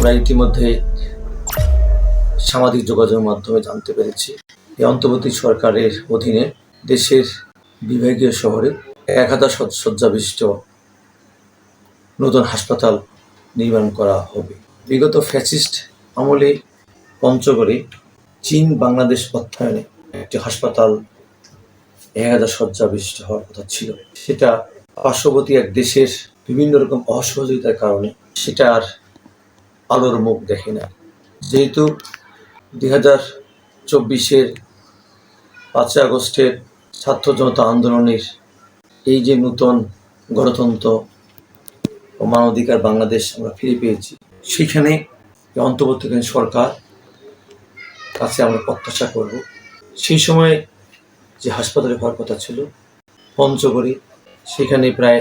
আমরা ইতিমধ্যে সামাজিক যোগাযোগের মাধ্যমে জানতে পেরেছি। এই অন্তর্বর্তী সরকারের অধীনে দেশের বিভাগীয় শহরে এক হাজার শয্য- শয্যা বিশিষ্ট নতুন হাসপাতাল নির্মাণ করা হবে। বিগত ফ্যাসিস্ট আমলে পঞ্চগড়ে চীন বাংলাদেশ অর্থায়নে একটি হাসপাতাল এক হাজার শয্যা বিশিষ্ট হওয়ার কথা ছিল। সেটা পার্শ্ববর্তী এক দেশের বিভিন্ন রকম অসহযোগিতার কারণে সেটা আর আলোর মুখ দেখে না। যেহেতু দুই হাজার চব্বিশের পাঁচই আগস্টের ছাত্র জনতা আন্দোলনের এই যে নূতন গণতন্ত্র ও মানবাধিকার বাংলাদেশ আমরা ফিরে পেয়েছি, সেখানে অন্তর্বর্তীকালীন সরকার কাছে আমরা প্রত্যাশা করব। সেই সময় যে হাসপাতালে হওয়ার কথা ছিল, পঞ্চগড়ে, সেখানে প্রায়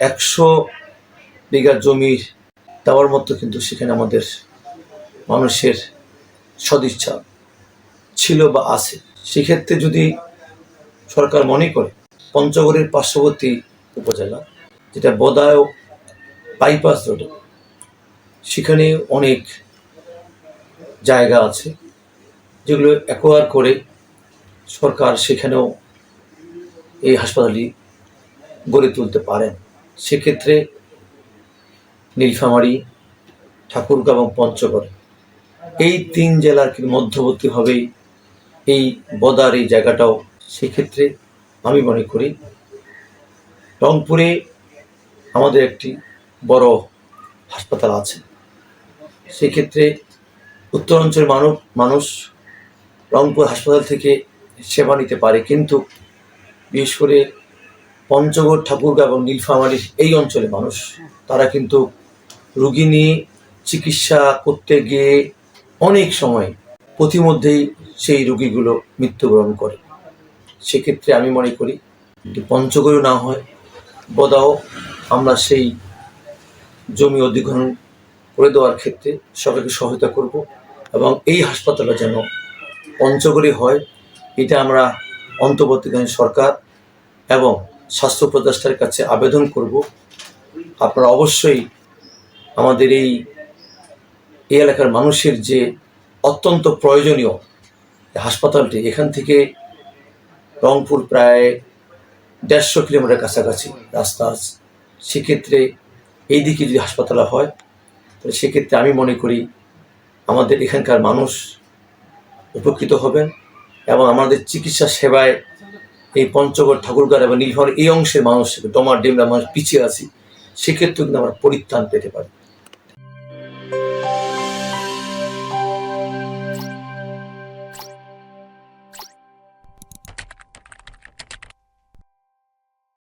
একশো বিঘা জমির দেওয়ার মতো কিন্তু সেখানে আমাদের মানুষের সদিচ্ছা ছিল বা আছে। সেক্ষেত্রে যদি সরকার মনে করে, পঞ্চগড়ের পার্শ্ববর্তী উপজেলা, যেটা বদায় বাইপাস রোডে সেখানে অনেক জায়গা আছে, যেগুলো অ্যাকোয়ার করে সরকার সেখানেও এই হাসপাতালটি গড়ে তুলতে পারেন। সেক্ষেত্রে নীলফামারী ঠাকুরগাঁও এবং পঞ্চগড়। এই তিন জেলার কিন্তু মধ্যবর্তীভাবেই এই বদার এই জায়গাটাও, সেক্ষেত্রে আমি মনে করি রংপুরে আমাদের একটি বড় হাসপাতাল আছে। সেক্ষেত্রে উত্তরাঞ্চলের মানুষ মানুষ রংপুর হাসপাতাল থেকে সেবা নিতে পারে, কিন্তু বিশেষ করে পঞ্চগড় ঠাকুরগাঁও এবং নীলফামারীর এই অঞ্চলে মানুষ, তারা কিন্তু রুগী নিয়ে চিকিৎসা করতে গিয়ে অনেক সময় পথিমধ্যেই সেই রুগীগুলো মৃত্যুবরণ করে। সেক্ষেত্রে আমি মনে করি যে পঞ্চগড়ও না হয়, বদাও আমরা সেই জমি অধিগ্রহণ করে দেওয়ার ক্ষেত্রে সবাইকে সহায়তা করব এবং এই হাসপাতালে যেন পঞ্চগড়ে হয়, এটা আমরা অন্তর্বর্তীকালীন সরকার এবং স্বাস্থ্য উপদেষ্টার কাছে আবেদন করব। আপনারা অবশ্যই আমাদের এই এই এলাকার মানুষের যে অত্যন্ত প্রয়োজনীয় হাসপাতালটি, এখান থেকে রংপুর প্রায় দেড়শো কিলোমিটার কাছাকাছি রাস্তা আছে। সেক্ষেত্রে এই দিকে যদি হাসপাতাল হয়, তাহলে সেক্ষেত্রে আমি মনে করি আমাদের এখানকার মানুষ উপকৃত হবেন এবং আমাদের চিকিৎসা সেবায় এই পঞ্চগড়, ঠাকুরগাঁও এবং নীলফামারী এই অংশের মানুষ ডোমার ডেমরা মানুষ পিছিয়ে আছি। সেক্ষেত্রেও কিন্তু আমরা পরিত্রাণ পেতে পারি।